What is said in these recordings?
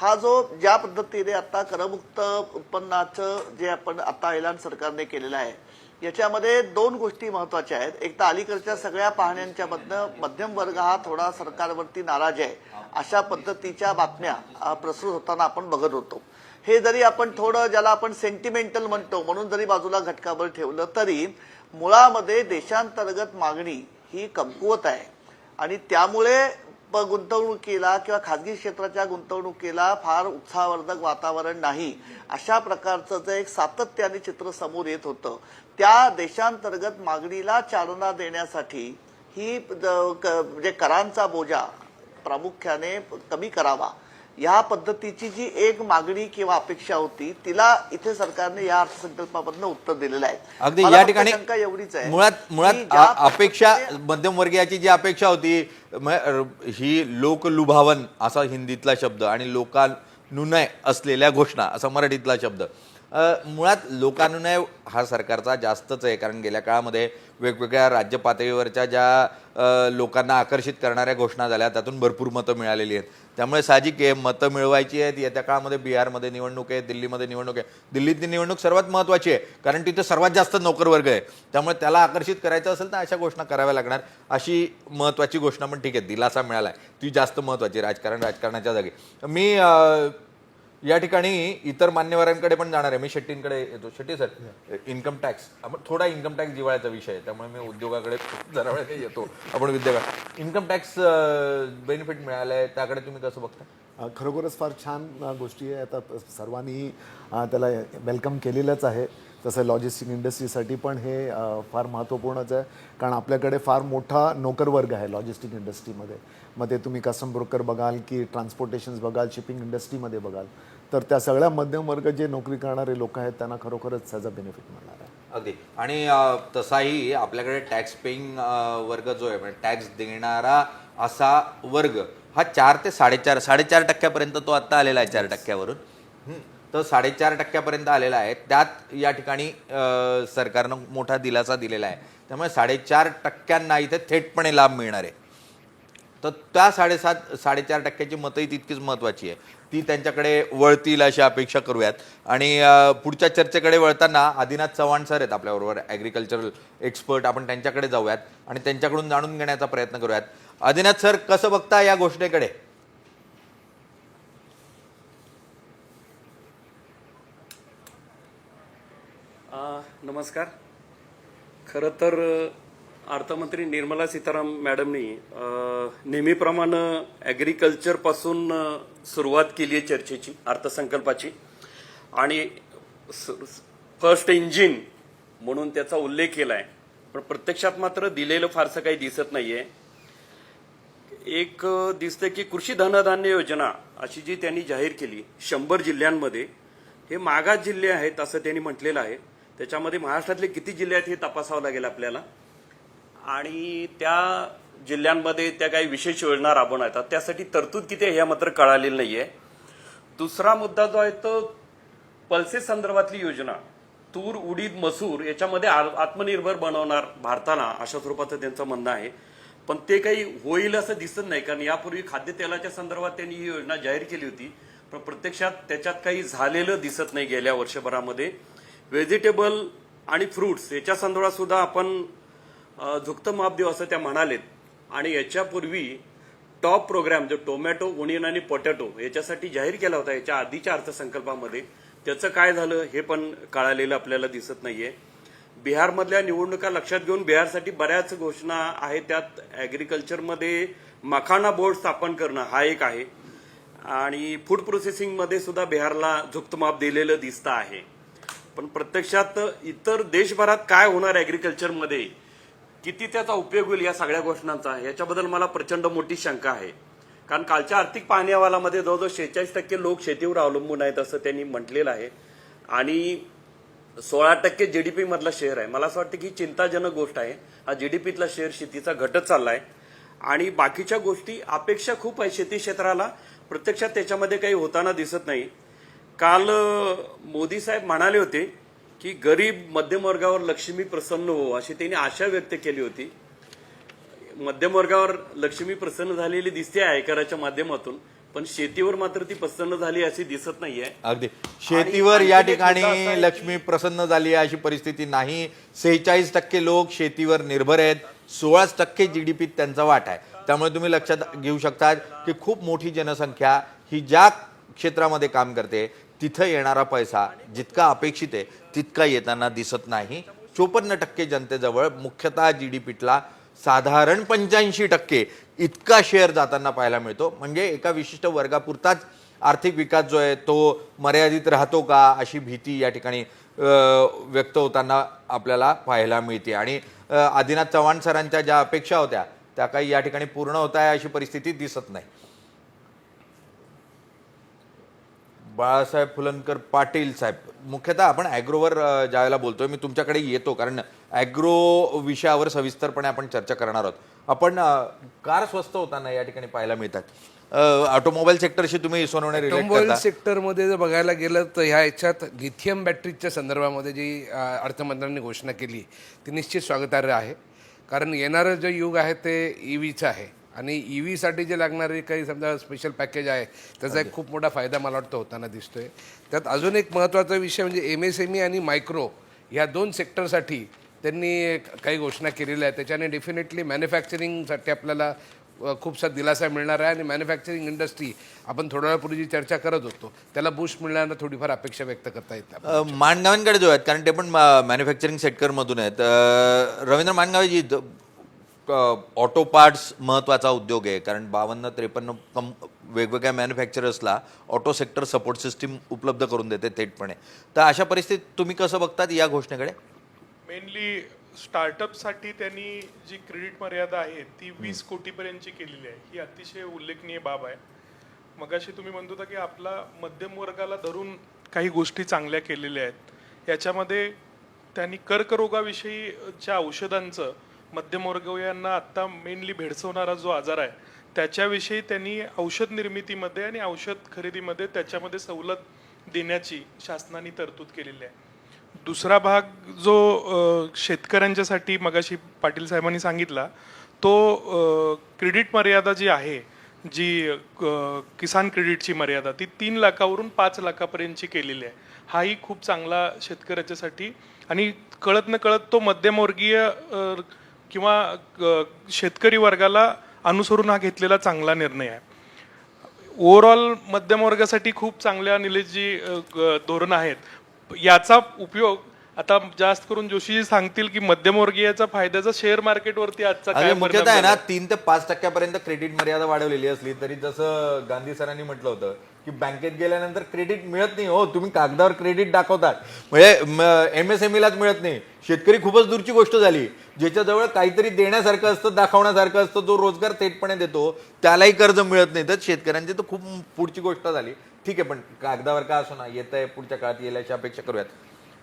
हा जो ज्या पद्धतीने आता करमुक्त उत्पन्नाचं जे आपण आता ऐलान सरकारने केलेलं आहे याच्यामध्ये दोन गोष्टी महत्त्वाच्या आहेत. एक तर अलीकडच्या सगळ्या पाहण्यांच्या मधनं मध्यम वर्ग हा थोडा सरकारवरती नाराज आहे अशा पद्धतीच्या बातम्या प्रसृत होताना आपण बघत होतो. हे जरी आपण थोडं ज्याला आपण सेंटिमेंटल म्हणतो म्हणून जरी बाजूला घटकाभर ठेवलं तरी मुळामध्ये देशांतर्गत मागणी ही कमकुवत आहे. आणि त्यामुळे गुंतवणुकीला किंवा खाजगी क्षेत्राच्या गुंतवणुकीला फार उत्साहवर्धक वातावरण नाही. अशा प्रकारचं जे एक सातत्याने चित्र समोर येत होतं. त्या देशांतर्गत मागणीला चालना देण्यासाठी ही क- म्हणजे करांचा बोजा प्रामुख्याने कमी करावा. या पद्धतीची जी एक मागणी किंवा अपेक्षा होती तिला इथे सरकारने या अर्थसंकल्पामधनं उत्तर दिलेलं आहे. अगदी या ठिकाणी एवढीच आहे मुळात मुळात अपेक्षा मध्यमवर्गीयाची जी अपेक्षा होती ही लोकलुभावन असा हिंदीतला शब्द आणि लोकानुनय असलेल्या घोषणा असा मराठीतला शब्द मुळात लोकानुनय हा सरकारचा जास्तच आहे कारण गेल्या काळामध्ये वेगवेगळ्या राज्य पातळीवरच्या ज्या लोकांना आकर्षित करणाऱ्या घोषणा झाल्या त्यातून भरपूर मतं मिळालेली आहेत. त्यामुळे साहजिक आहे मतं मिळवायची आहेत. येत्या काळामध्ये बिहारमध्ये निवडणूक आहे दिल्लीमध्ये निवडणूक आहे. दिल्लीतली निवडणूक सर्वात महत्त्वाची आहे कारण तिथे सर्वात जास्त नोकरवर्ग आहे. त्यामुळे त्याला आकर्षित करायचं असेल तर अशा घोषणा कराव्या लागणार. अशी महत्त्वाची घोषणा पण ठीक आहे दिलासा मिळाला आहे ती जास्त महत्त्वाची आहे राजकारण राजकारणाच्या जागी. मी या ठिकाणी इतर मान्यवरांकडे पण जाणार आहे. मी शेट्टींकडे येतो. शेट्टी सर इन्कम टॅक्स आपण थोडा इन्कम टॅक्स जिवाळ्याचा विषय आहे. त्यामुळे मी उद्योगाकडे जरा वेळ येतो. आपण उद्योगा इन्कम टॅक्स बेनिफिट मिळालंय. त्याकडे तुम्ही कसं बघता? खरोखरच फार छान गोष्टी आहे. आता सर्वांनीही सर्वांनी त्याला वेलकम केलेलंच आहे. तसं लॉजिस्टिक इंडस्ट्रीसाठी पण हे फार महत्त्वपूर्णच आहे. कारण आपल्याकडे फार मोठा नोकरवर्ग आहे लॉजिस्टिक इंडस्ट्रीमध्ये मग ते तुम्ही कस्टम ब्रोकर बघाल की ट्रान्सपोर्टेशन्स बघाल शिपिंग इंडस्ट्रीमध्ये बघाल. तर त्या सगळ्या मध्यम वर्ग जे नोकरी करणारे लोक आहेत त्यांना खरोखरच त्याचा बेनिफिट मिळणार आहे. अगदी. आणि तसाही आपल्याकडे टॅक्स पेईंग वर्ग जो आहे म्हणजे टॅक्स देणारा असा वर्ग हा चार ते साडेचार साडेचार टक्क्यापर्यंत तो आत्ता आलेला आहे चार टक्क्यावरून. तर साडेचार टक्क्यापर्यंत आलेला आहे. त्यात या ठिकाणी सरकारनं मोठा दिलासा दिलेला आहे. त्यामुळे साडेचार टक्क्यांना इथे थेटपणे लाभ मिळणार आहे. तर त्या साडेसात साडेचार टक्क्याची मतही तितकीच महत्त्वाची आहे. ती त्यांच्याकडे वळतील अशी अपेक्षा करूयात. आणि पुढच्या चर्चेकडे वळताना आदिनाथ चव्हाण सर आहेत आपल्याबरोबर ॲग्रिकल्चरल एक्सपर्ट आपण त्यांच्याकडे जाऊयात आणि त्यांच्याकडून जाणून घेण्याचा प्रयत्न करूयात. आदिनाथ सर कसं बघता या घोषणेकडे? नमस्कार. खरं तर अर्थमंत्री निर्मला सीताराम मॅडमनी नेहमीप्रमाणे ॲग्रिकल्चरपासून सुरुवात केली आहे चर्चेची अर्थसंकल्पाची. आणि फर्स्ट इंजिन म्हणून त्याचा उल्लेख केला आहे पण प्रत्यक्षात मात्र दिलेलं फारसं काही दिसत नाहीये. एक दिसतं की कृषी धनधान्य योजना अशी जी त्यांनी जाहीर केली शंभर जिल्ह्यांमध्ये हे मागास जिल्हे आहेत असं त्यांनी म्हटलेलं आहे. त्याच्यामध्ये महाराष्ट्रातले किती जिल्हे आहेत हे तपासावं लागेल आपल्याला. आणि त्या जिल्ह्यांमध्ये त्या काही विशेष योजना राबवण्यात येतात. त्यासाठी तरतूद किती आहे हे मात्र कळालेलं नाही आहे दुसरा मुद्दा जो आहे तो पल्सेस संदर्भातली योजना. तूर उडीद मसूर याच्यामध्ये आ- आत्मनिर्भर बनवणार भारताला अशा स्वरूपाचं त्यांचं म्हणणं आहे. पण ते काही होईल असं दिसत नाही कारण यापूर्वी खाद्यतेलाच्या संदर्भात त्यांनी ही योजना जाहीर केली होती. पण प्रत्यक्षात त्याच्यात काही झालेलं दिसत नाही गेल्या वर्षभरामध्ये. व्हेजिटेबल आणि फ्रुट्स याच्या संदर्भात सुद्धा आपण झुकतं मापदेव असं त्या म्हणालेत. आणि याच्यापूर्वी टॉप प्रोग्राम जो टोमॅटो ओनियन आणि पोटॅटो याच्यासाठी जाहीर केला होता याच्या आधीच्या अर्थसंकल्पामध्ये. त्याचं काय झालं हे पण कळालेलं आपल्याला दिसत नाहीये. बिहारमधल्या निवडणुका लक्षात घेऊन बिहारसाठी बऱ्याच घोषणा आहेत. त्यात ॲग्रिकल्चरमध्ये मखाना बोर्ड स्थापन करणं हा एक आहे. आणि फूड प्रोसेसिंगमध्ये सुद्धा बिहारला झुकतमाप दिलेलं दिसतं आहे. पण प्रत्यक्षात इतर देशभरात काय होणार ॲग्रिकल्चरमध्ये किती त्याचा उपयोग होईल या सगळ्या घोषणांचा याच्याबद्दल मला प्रचंड मोठी शंका आहे. कारण कालच्या आर्थिक पाहण्यावालामध्ये जवळजवळ शेहेचाळीस टक्के लोक शेतीवर अवलंबून आहेत असं त्यांनी म्हटलेलं आहे. आणि सोळा टक्के जीडीपी मधला शेअर आहे. मला असं वाटतं की चिंताजनक गोष्ट आहे. हा जीडीपीतला शेअर शेतीचा घटत चाललाय. आणि बाकीच्या गोष्टी अपेक्षा खूप आहे शेती क्षेत्राला. प्रत्यक्षात त्याच्यामध्ये काही होताना दिसत नाही. काल मोदी साहेब म्हणाले होते की गरीब मध्यम वर्गावर लक्ष्मी प्रसन्न हो अशी त्यांनी आशा व्यक्त केली होती. मध्यम वर्गावर लक्ष्मी प्रसन्न झालेली दिसते आयकराच्या माध्यमातून पण शेतीवर मात्र ती प्रसन्न झाली अशी दिसत नाहीये. अगदी. शेतीवर या आहे ठिकाणी लक्ष्मी प्रसन्न झाली आहे अशी परिस्थिती नाही. सेहेचाळीस टक्के लोक शेतीवर निर्भर आहेत. सोळाच टक्के जी डी पीत त्यांचा वाटा आहे. त्यामुळे तुम्ही लक्षात घेऊ शकता की खूप मोठी जनसंख्या ही ज्या क्षेत्रामध्ये काम करते तिथं येणारा पैसा जितका अपेक्षित आहे तितका येताना दिसत नाही. चोपन्न टक्के जनतेजवळ मुख्यतः जी डी पीतला साधारण पंच्याऐंशी टक्के इतका शेअर जाताना पाहायला मिळतो. म्हणजे एका विशिष्ट वर्गापुरताच आर्थिक विकास जो आहे तो मर्यादित राहतो का अशी भीती या ठिकाणी व्यक्त होताना आपल्याला पाहायला मिळते. आणि आदिनाथ चव्हाण सरांच्या ज्या अपेक्षा होत्या त्या काही या ठिकाणी पूर्ण होत आहे अशी परिस्थिती दिसत नाही. बाळासाहेब फुलनकर पाटील साहेब. मुख्यतः आपण ॲग्रोवर अ, ज्यावेळेला बोलतोय मी तुमच्याकडे येतो कारण ॲग्रो विषयावर सविस्तरपणे आपण चर्चा करणार आहोत. आपण कार स्वस्त होताना या ठिकाणी पाहायला मिळतात. ऑटोमोबाईल सेक्टरशी तुम्ही सोनवणे ऑटोमोबाईल सेक्टरमध्ये जर बघायला गेलं तर ह्या याच्यात लिथियम बॅटरीच्या संदर्भामध्ये जी अर्थमंत्र्यांनी घोषणा केली ती निश्चित स्वागतार्ह आहे. कारण येणारं जे युग आहे ते ई व्हीचं आहे. आणि ई व्हीसाठी जे लागणारे काही समजा स्पेशल पॅकेज आहे त्याचा एक खूप मोठा फायदा मला वाटतं होताना दिसतोय. त्यात अजून एक महत्त्वाचा विषय म्हणजे एम एस एम ई आणि मायक्रो ह्या दोन सेक्टरसाठी त्यांनी काही घोषणा केलेल्या आहे त्याच्याने डेफिनेटली मॅन्युफॅक्चरिंगसाठी आपल्याला खूपसा दिलासा मिळणार आहे आणि मॅन्युफॅक्चरिंग इंडस्ट्री आपण थोड्या वेळापूर्वी जी चर्चा करत होतो त्याला बूस्ट मिळण्याला थोडीफार अपेक्षा व्यक्त करता येते अ, माणगावांकडे जो आहेत कारण ते पण मॅन्युफॅक्चरिंग सेक्टरमधून आहेत. Ravindra Mangaveji the- uh, auto parts महत्त्वाचा उद्योग आहे. कारण बावन्न त्रेपन्न कं वेगवेगळ्या मॅन्युफॅक्चरर्सला ऑटो सेक्टर सपोर्ट सिस्टीम उपलब्ध करून देते थेटपणे. तर अशा परिस्थितीत तुम्ही कसं बघतात या घोषणेकडे? मेनली स्टार्टअपसाठी त्यांनी जी क्रेडिट मर्यादा आहे ती वीस कोटीपर्यंतची केलेली आहे. ही अतिशय उल्लेखनीय बाब आहे. मगाशी तुम्ही म्हणत होता की आपला मध्यम वर्गाला धरून काही गोष्टी चांगल्या केलेल्या आहेत. याच्यामध्ये त्यांनी कर्करोगाविषयीच्या औषधांचं मध्यमवर्गीयांना आत्ता मेनली भेडसवणारा जो आजार आहे त्याच्याविषयी त्यांनी औषध निर्मितीमध्ये आणि औषध खरेदीमध्ये त्याच्यामध्ये सवलत देण्याची शासनाने तरतूद केलेली आहे. दुसरा भाग जो शेतकऱ्यांच्यासाठी मगाशी पाटील साहेबांनी सांगितला तो क्रेडिट मर्यादा जी आहे जी किसान क्रेडिटची मर्यादा ती तीन लाखावरून पाच लाखापर्यंतची केलेली आहे. हाही खूप चांगला शेतकऱ्याच्यासाठी आणि कळत न कळत तो मध्यमवर्गीय किंवा शेतकरी वर्गाला अनुसरून हा घेतलेला चांगला निर्णय आहे ओव्हरऑल मध्यम वर्गासाठी खूप चांगल्या निलेशजी धोरण आहेत याचा उपयोग आता जास्त करून जोशीजी सांगतील की मध्यमवर्गीयाचा फायद्याचा शेअर मार्केटवरती आजचा काय मुख्यतः आहे ना? तीन ते पाच टक्क्यापर्यंत क्रेडिट मर्यादा वाढवलेली असली तरी जसं गांधी सरांनी म्हटलं होतं की बँकेत गेल्यानंतर क्रेडिट मिळत नाही. हो तुम्ही कागदावर क्रेडिट दाखवतात. म्हणजे एम एस एम लाच मिळत नाही. शेतकरी खूपच दूरची गोष्ट झाली. ज्याच्याजवळ काहीतरी देण्यासारखं असतं दाखवण्यासारखं असतं जो रोजगार थेटपणे देतो. त्यालाही कर्ज मिळत नाही. तर शेतकऱ्यांची तर खूप पुढची गोष्ट झाली. ठीक आहे पण कागदावर का असो ना येत आहे पुढच्या काळात येईल अशी अपेक्षा करूयात.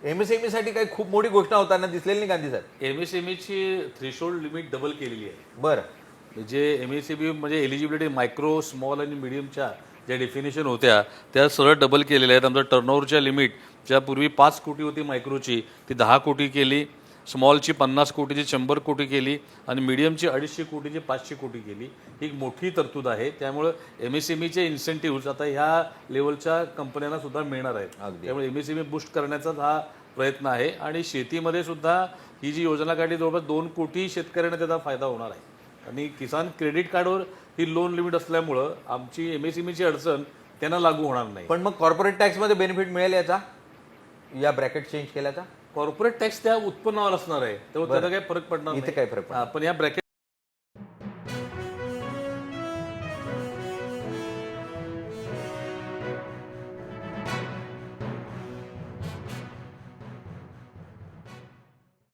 एम एस एमसाठी काही खूप मोठी घोषणा होताना दिसलेली नाही Gandhi sir M S M ची थ्रेशोल्ड लिमिट डबल केलेली आहे. बरं. जे एम एस सी बी म्हणजे एलिजिबिलिटी मायक्रो स्मॉल आणि मिडियमच्या ज्या डेफिनेशन होत्या त्या सरळ डबल केलेल्या आहेत. आमचं टर्नओव्हरच्या लिमिट ज्या पूर्वी पाच कोटी होती मायक्रोची ती दहा कोटी केली. स्मॉलची पन्नास कोटीची शंभर कोटी केली. आणि मिडियमची अडीचशे कोटीची पाचशे कोटी केली. ही एक मोठी तरतूद आहे. त्यामुळं एम एस एम ईचे इन्सेंटिव्ह आता ह्या लेवलच्या कंपन्यांना सुद्धा मिळणार आहेत. त्यामुळे M S M E boost करण्याचा हा प्रयत्न आहे. आणि शेतीमध्ये सुद्धा ही जी योजना काढली जवळपास दोन कोटी शेतकऱ्यांना त्याचा फायदा होणार आहे. आणि किसान क्रेडिट कार्डवर ही लोन लिमिट असल्यामुळं आमची एम एस एम ईची अडचण त्यांना लागू होणार नाही. पण मग कॉर्पोरेट टॅक्समध्ये बेनिफिट मिळेल याचा? या ब्रॅकेट चेंज केल्याचा? कॉर्पोरेट टॅक्स त्या उत्पन्नावर असणार आहे. त्यामुळे त्याचा काही फरक पडणार इथे नाही. काही फरक पडणार हा, पण या ब्रॅकेट